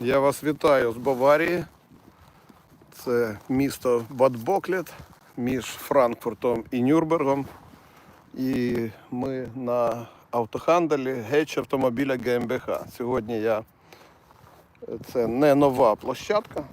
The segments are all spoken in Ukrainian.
Я вас вітаю з Баварії. Це місто Бадбоклет між Франкфуртом і Нюрнбергом. І ми на автоханделі Геч автомобіля ГМБХ. Сьогодні я це не нова площадка.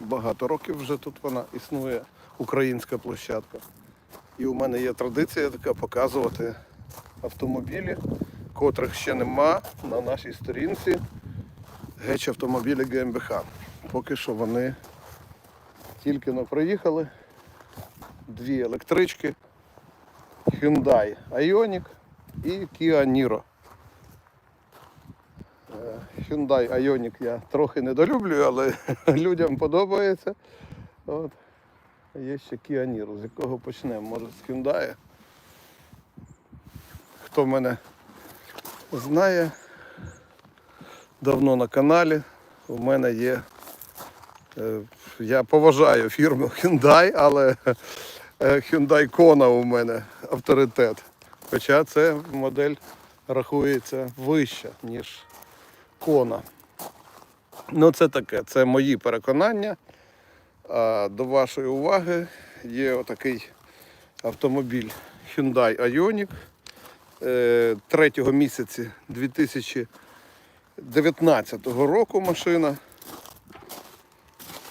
Багато років вже тут вона існує, українська площадка. І у мене є традиція така показувати автомобілі, котрих ще нема на нашій сторінці геч автомобілі ГМБХ. Поки що вони тільки но приїхали. Дві електрички, Hyundai Ioniq і Kia Niro. Е, Hyundai Ioniq я трохи недолюблюю, але людям подобається. От. Є ще Kia Niro. З якого почнемо? Може з Hyundai? Хто мене знає, давно на каналі. У мене є. е, Я поважаю фірму Hyundai, але е, Hyundai Kona у мене авторитет. Хоча це модель рахується вища, ніж Kona. Ну, це таке, це мої переконання. А до вашої уваги є отакий автомобіль Hyundai Ioniq е, третього місяці 2019 року машина.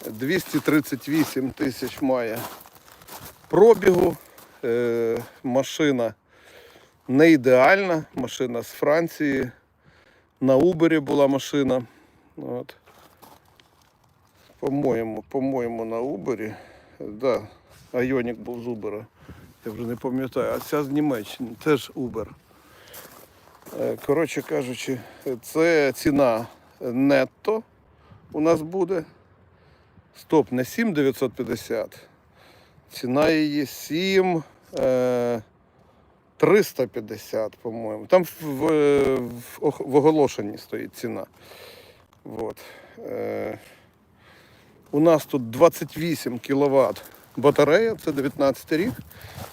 238 тисяч має пробігу. Е, машина не ідеальна, машина з Франції. На Убері була машина. От. По-моєму, по-моєму, на Убері. Да, Айонік був з Убера. Я вже не пам'ятаю, а ця з Німеччини, теж Uber. Е, Коротше кажучи, це ціна нетто у нас буде. Стоп, не 7950. Ціна її 7 е, 350, по-моєму. Там в, в, в, оголошенні стоїть ціна. Вот. Е, у нас тут 28 кВт батарея, це 19 рік.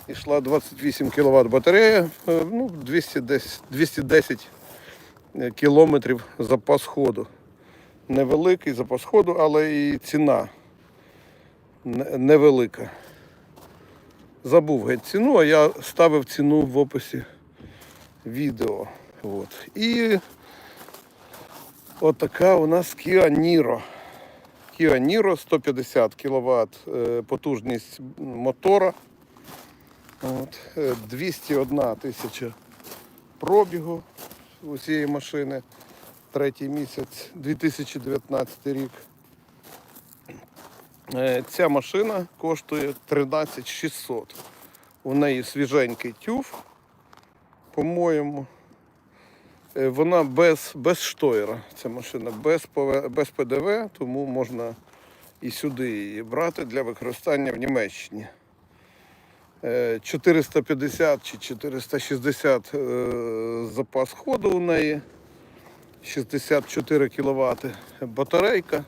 Ішла 28 кВт батарея, е, ну, 210, 210 кілометрів запас ходу. Невеликий запас ходу, але і ціна невелика. Забув геть ціну, а я ставив ціну в описі відео. От. І отака у нас Kia Niro. Kia Niro 150 кВт потужність мотора. От. е, 201 тисяча пробігу у цієї машини. Третій місяць 2019 рік. Е, Ця машина коштує 13 600. У неї свіженький тюф, по-моєму. Е, Вона без, без штойра. Ця машина без, без ПДВ, тому можна і сюди її брати для використання в Німеччині. Е, 450 чи 460 е, запас ходу у неї. 64 кВт батарейка.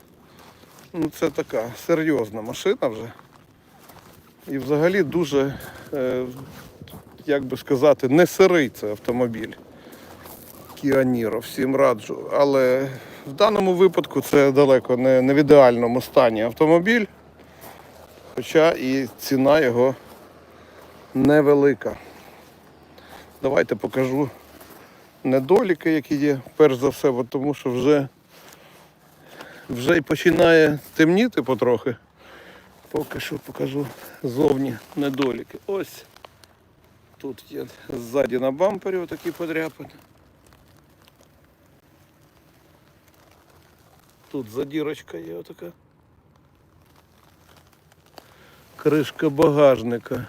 Ну, це така серйозна машина вже. І взагалі дуже, е, як би сказати, не сирий це автомобіль. Kia всім раджу. Але в даному випадку це далеко не, не в ідеальному стані автомобіль. Хоча і ціна його невелика. Давайте покажу недоліки, які є, перш за все, бо тому що вже, вже починає темніти потрохи. Поки що покажу зовні недоліки. Ось тут є ззаді на бампері отакі подряпини. Тут задірочка є отака. Кришка багажника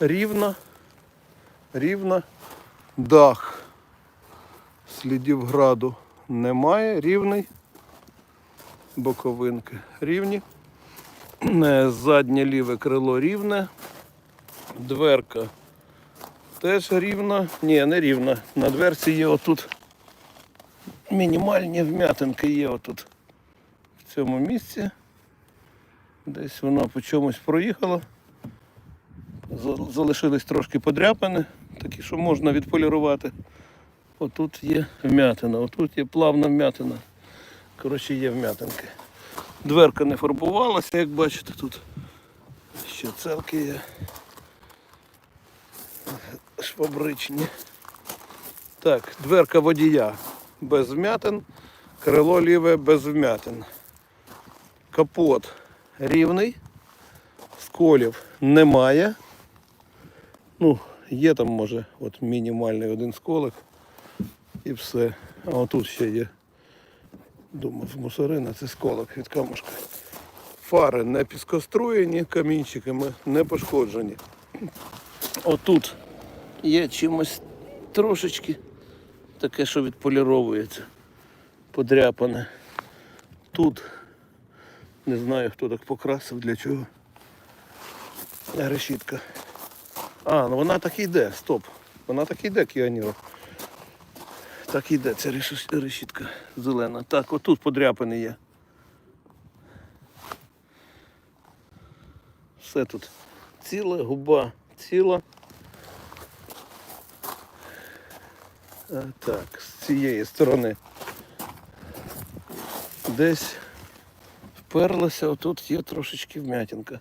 рівна, рівна, дах слідів граду немає, рівний. Боковинки рівні. Е, Заднє ліве крило рівне. Дверка теж рівна. Ні, не рівна. На дверці є отут мінімальні вм'ятинки є отут. В цьому місці. Десь вона по чомусь проїхала. Залишились трошки подряпини, такі, що можна відполірувати. Отут є вмятина, отут є плавна вмятина. Коротше, є вм'ятинки. Дверка не фарбувалася, як бачите, тут ще целки є. Швабричні. Так, дверка водія без вмятин, крило ліве без вмятин. Капот рівний, сколів немає. Ну, є там може от мінімальний один сколик і все. А отут ще є. Думав, мусорина це сколик від камушка. Фари не піскоструєні, камінчиками не пошкоджені. Отут є чимось трошечки таке, що відполіровується, подряпане. Тут не знаю, хто так покрасив, для чого. Решітка. А, ну вона так і йде, стоп. Вона так і йде, Кіаніро. Так і йде, ця решітка зелена. Так, отут подряпаний є. Все тут ціле, губа ціла. Так, з цієї сторони десь вперлася, отут є трошечки вмятинка.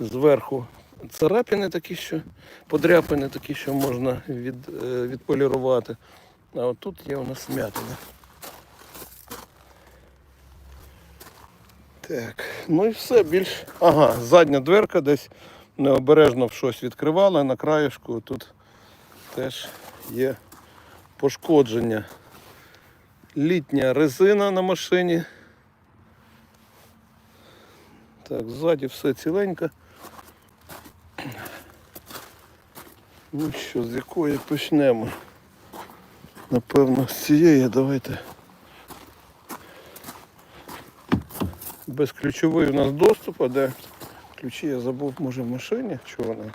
Зверху царапини такі, що подряпини такі, що можна від, е, відполірувати. А отут є у нас вмятина. Так, ну і все більш. Ага, задня дверка десь необережно щось відкривала на краєшку. Тут теж є пошкодження. Літня резина на машині. Так, ззаді все ціленько. Ну що, з якої почнемо? Напевно, з цієї давайте. Безключовий у нас доступ, а де ключі я забув, може в машині, чи вони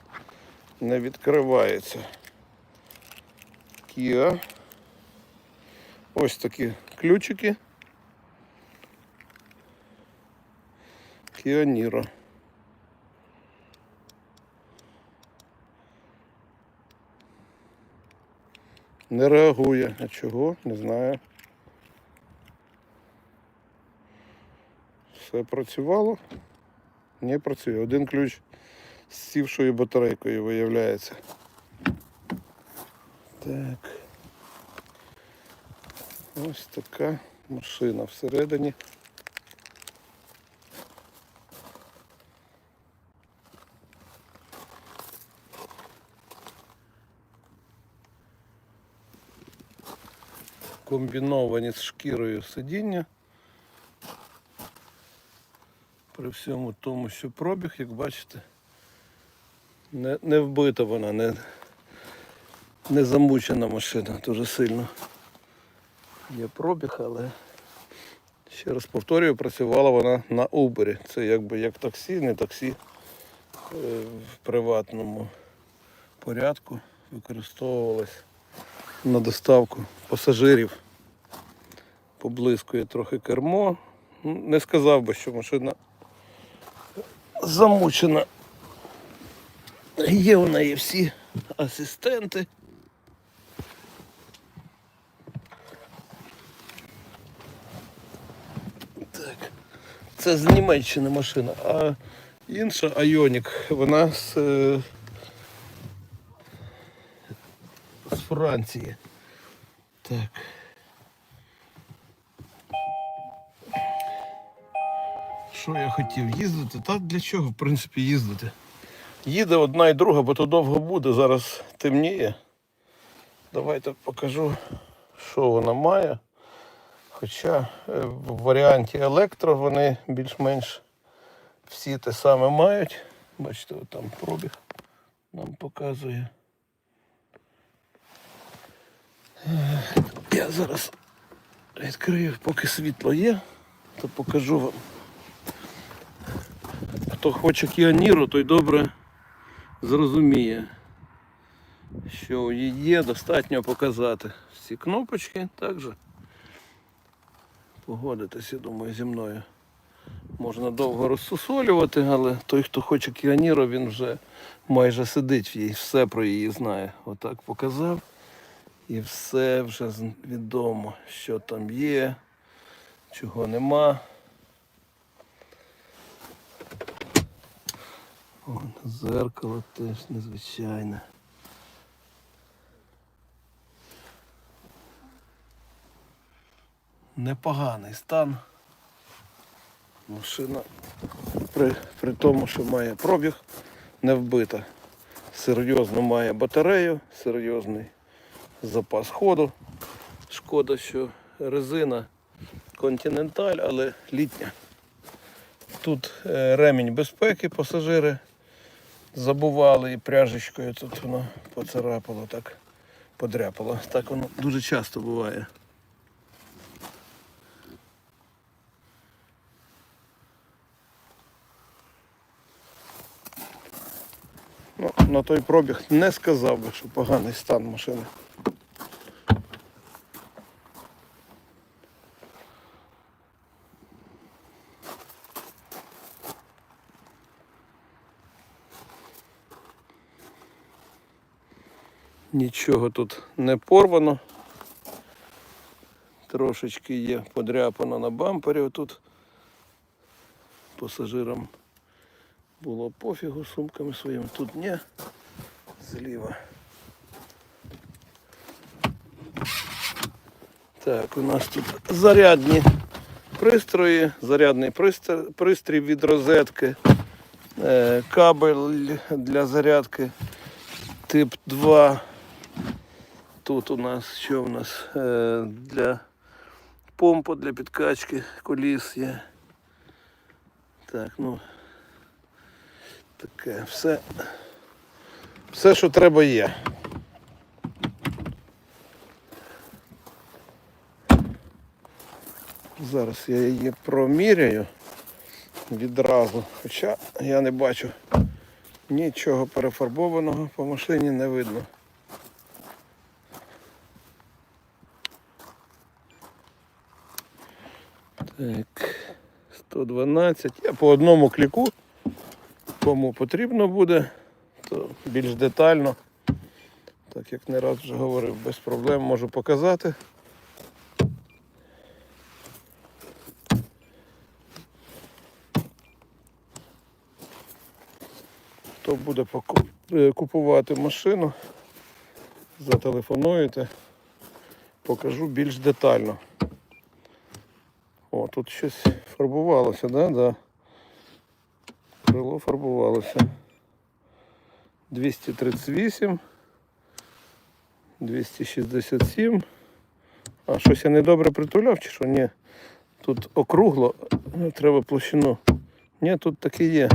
не відкривається. Kia. Ось такі ключики. Niro. Не реагує. А чого? Не знаю. Все працювало? Не працює. Один ключ з сівшою батарейкою виявляється. Так. Ось така машина всередині. Комбіновані з шкірою сидіння. При всьому тому, що пробіг, як бачите, не, не вбита вона, не, не замучена машина дуже сильно. Є пробіг, але ще раз повторюю, працювала вона на Uber. Це якби як таксі, не таксі е, в приватному порядку використовувалась на доставку пасажирів. Поблискує трохи кермо. Ну, Не сказав би, що машина замучена. Є у неї всі асистенти. Це з Німеччини машина, а інша Айонік, вона з, е, з Франції. Так. Що я хотів їздити? Та для чого, в принципі, їздити? Їде одна і друга, бо то довго буде, зараз темніє. Давайте покажу, що вона має. Хоча е, в варіанті електро вони більш-менш всі те саме мають. Бачите, там пробіг нам показує. Е, Я зараз відкрию, поки світло є, то покажу вам. Хто хоче Кіаніру, той добре зрозуміє, що її є достатньо показати. Всі кнопочки також. Погодитися, думаю, зі мною. Можна довго розсусолювати, але той, хто хоче Кіаніру, він вже майже сидить в їй, все про її знає. Отак показав. І все вже відомо, що там є, чого нема. О, зеркало теж незвичайне. Непоганий стан. Машина при, при тому, що має пробіг, не вбита. Серйозно має батарею, серйозний запас ходу. Шкода, що резина континенталь, але літня. Тут е, ремінь безпеки пасажири забували і пряжечкою тут воно поцарапало, так подряпало. Так воно дуже часто буває. Ну, на той пробіг не сказав би, що поганий стан машини. Нічого тут не порвано. Трошечки є подряпано на бампері тут. Пасажирам було пофігу сумками своїми. Тут ні. Зліва. Так, у нас тут зарядні пристрої, зарядний пристрій, від розетки, е, кабель для зарядки тип 2. Тут у нас що у нас е, для помпа для підкачки коліс є. Так, ну таке все. Все, що треба є. Зараз я її проміряю відразу. Хоча я не бачу нічого перефарбованого по машині не видно. Так, 112. Я по одному кліку, кому потрібно буде, то більш детально, так як не раз вже говорив, без проблем можу показати. Хто буде е, купувати машину, зателефонуєте, покажу більш детально. О, тут щось фарбувалося, да? Да. Крило фарбувалося. 238, 267. А, щось я недобре притуляв чи що? Ні. Тут округло, ну, треба площину. Ні, тут таки є.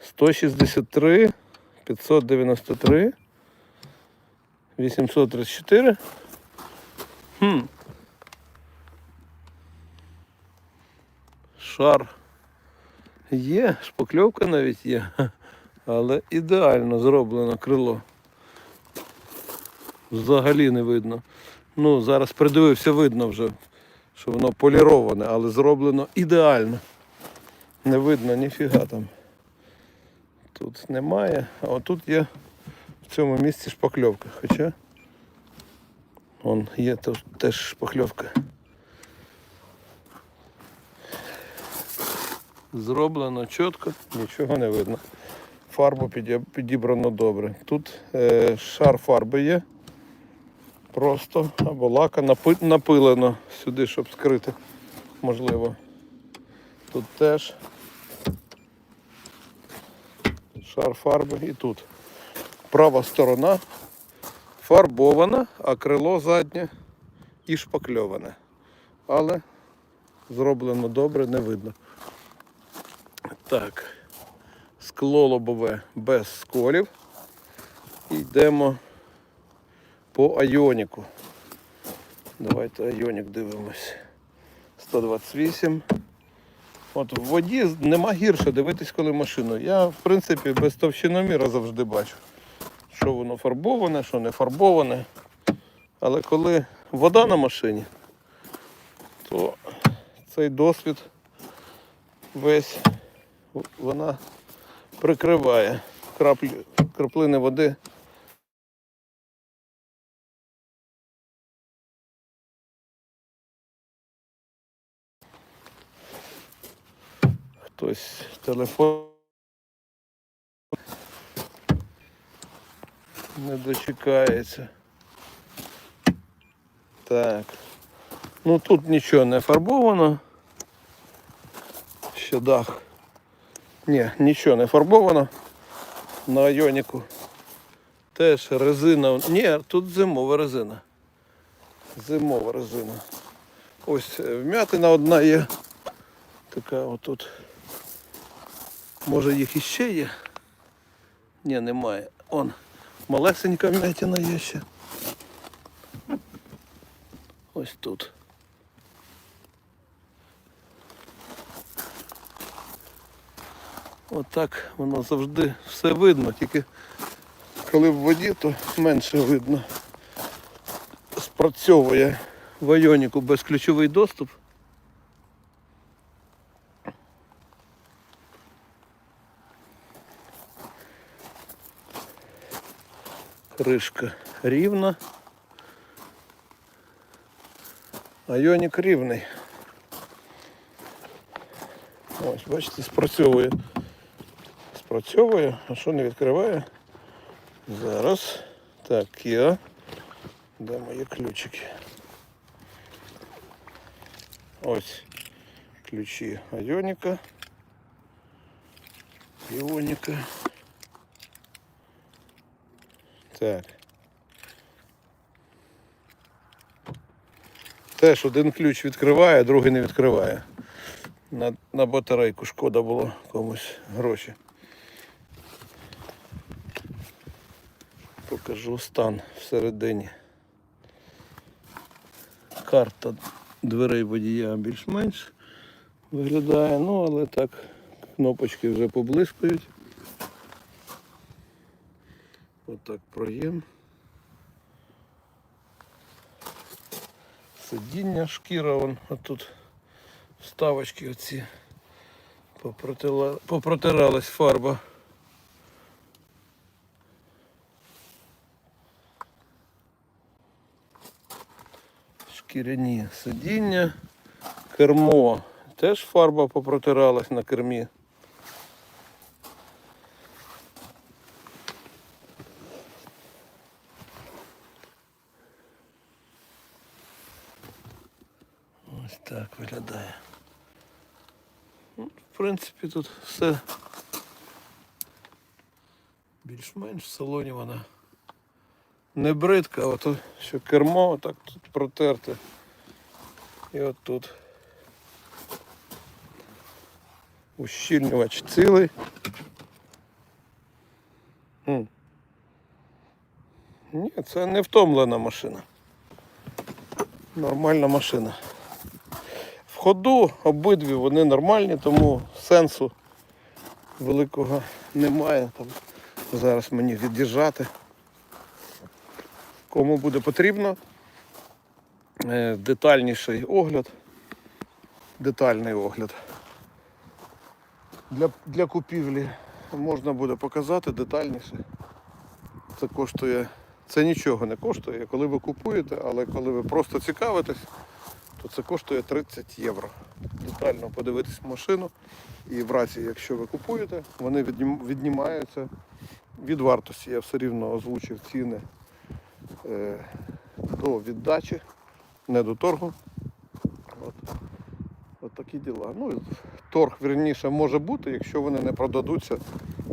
163, 593, 834. Хм. Шар є, шпакльовка навіть є, але ідеально зроблено крило. Взагалі не видно. Ну, зараз придивився, видно вже, що воно поліроване, але зроблено ідеально. Не видно ніфіга там. Тут немає, а отут є в цьому місці шпакльовка. Хоча вон є теж шпакльовка. Зроблено чітко, нічого не видно. Фарбу підібрано добре. Тут е, шар фарби є. Просто або лака напи- напилено сюди, щоб скрити. Можливо. Тут теж шар фарби і тут. Права сторона фарбована, а крило заднє і шпакльоване. Але зроблено добре, не видно. Так, скло лобове без сколів. І йдемо по айоніку. Давайте айонік дивимось. 128. От в воді нема гірше дивитись, коли машину. Я, в принципі, без товщиноміра завжди бачу, що воно фарбоване, що не фарбоване. Але коли вода на машині, то цей досвід весь вона прикриває краплі, краплини води Хтось телефон. Не дочекається. Так. Ну тут нічого не фарбовано. Ще дах. Ні, нічого не фарбовано. На айоніку. Теж резина. Ні, тут зимова резина. Зимова резина. Ось е, вмятина одна є. Така отут. Може їх іще є? Ні, немає. Он малесенька вмятина є ще. Ось тут. Отак воно завжди все видно, тільки коли в воді, то менше видно. Спрацьовує в айоніку безключовий доступ. Кришка рівна. Айонік рівний. Ось, бачите, спрацьовує. Спрацьовує, а що не відкриває? Зараз. Так, Kia. Де мої ключики? Ось ключі Айоніка. Іоніка. Так. Теж один ключ відкриває, другий не відкриває. На, на батарейку шкода було комусь гроші. Покажу стан всередині. Карта дверей водія більш-менш виглядає, ну але так, кнопочки вже поблискують. Отак проєм. Сидіння, шкіра, вон отут вставочки оці попротиралась фарба. Шкіряні сидіння, кермо. Теж фарба попротиралась на кермі. Ось так виглядає. Ну, в принципі, тут все більш-менш в салоні вона не бридка, а от що кермо так тут протерте. І от тут ущільнювач цілий. Ні, це не втомлена машина. Нормальна машина. В ходу обидві вони нормальні, тому сенсу великого немає. Там зараз мені від'їжджати. Кому буде потрібно е, детальніший огляд. Детальний огляд. Для, для купівлі можна буде показати детальніше. Це коштує, це нічого не коштує, коли ви купуєте, але коли ви просто цікавитесь, то це коштує 30 євро. Детально подивитись машину. І в разі, якщо ви купуєте, вони віднімаються від вартості. Я все рівно озвучив ціни до віддачі, не до торгу. От. От такі діла. Ну, торг, вірніше, може бути, якщо вони не продадуться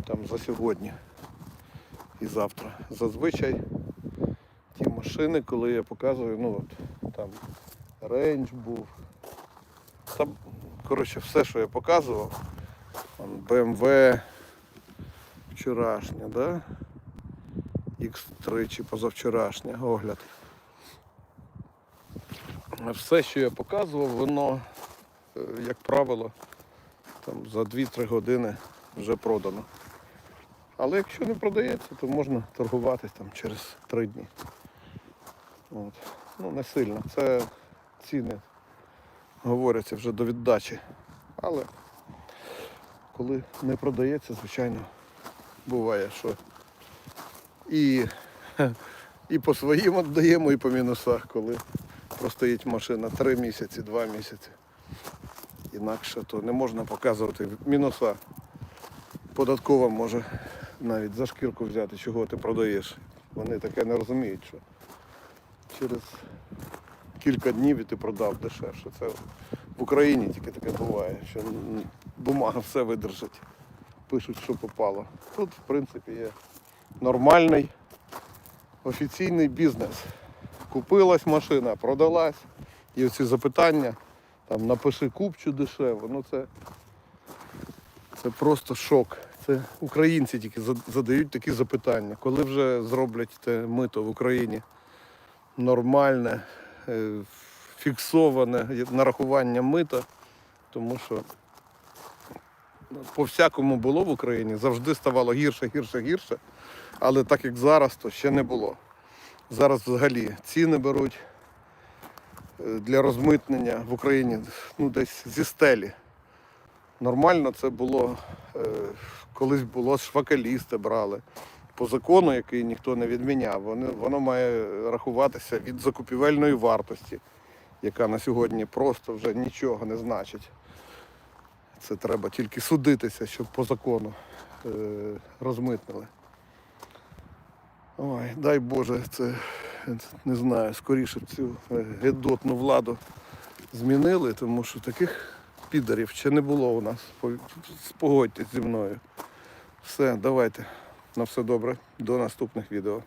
там за сьогодні і завтра. Зазвичай ті машини, коли я показую, ну от там рейндж був. Там, коротше, все, що я показував. BMW вчорашня, да? X3 чи позавчорашня огляд. Все, що я показував, воно, е, як правило, там за 2-3 години вже продано. Але якщо не продається, то можна торгуватись там через 3 дні. От. Ну, не сильно. Це ціни говоряться вже до віддачі. Але коли не продається, звичайно, буває, що і, і по своїм віддаємо, і по мінусах, коли простоїть машина 3 місяці, 2 місяці. Інакше то не можна показувати мінуса. Податкова може навіть за шкірку взяти, чого ти продаєш. Вони таке не розуміють, що через кілька днів і ти продав дешевше. Це в Україні тільки таке буває, що бумага все видержить. Пишуть, що попало. Тут, в принципі, є нормальний офіційний бізнес. Купилась машина, продалась. І оці запитання, там напиши купчу дешево, ну це, це просто шок. Це українці тільки задають такі запитання. Коли вже зроблять те мито в Україні нормальне, е, фіксоване нарахування мита, тому що ну, по всякому було в Україні, завжди ставало гірше, гірше, гірше. Але так як зараз, то ще не було. Зараз взагалі ціни беруть е, для розмитнення в Україні ну, десь зі стелі. Нормально це було, е, колись було швакалісти брали. По закону, який ніхто не відміняв, воно, воно має рахуватися від закупівельної вартості, яка на сьогодні просто вже нічого не значить. Це треба тільки судитися, щоб по закону е, розмитнили. Ой, дай Боже, це не знаю, скоріше цю е, гедотну владу змінили, тому що таких підарів ще не було у нас. По- Спогодьтесь зі мною. Все, давайте. На все добре. До наступних відео.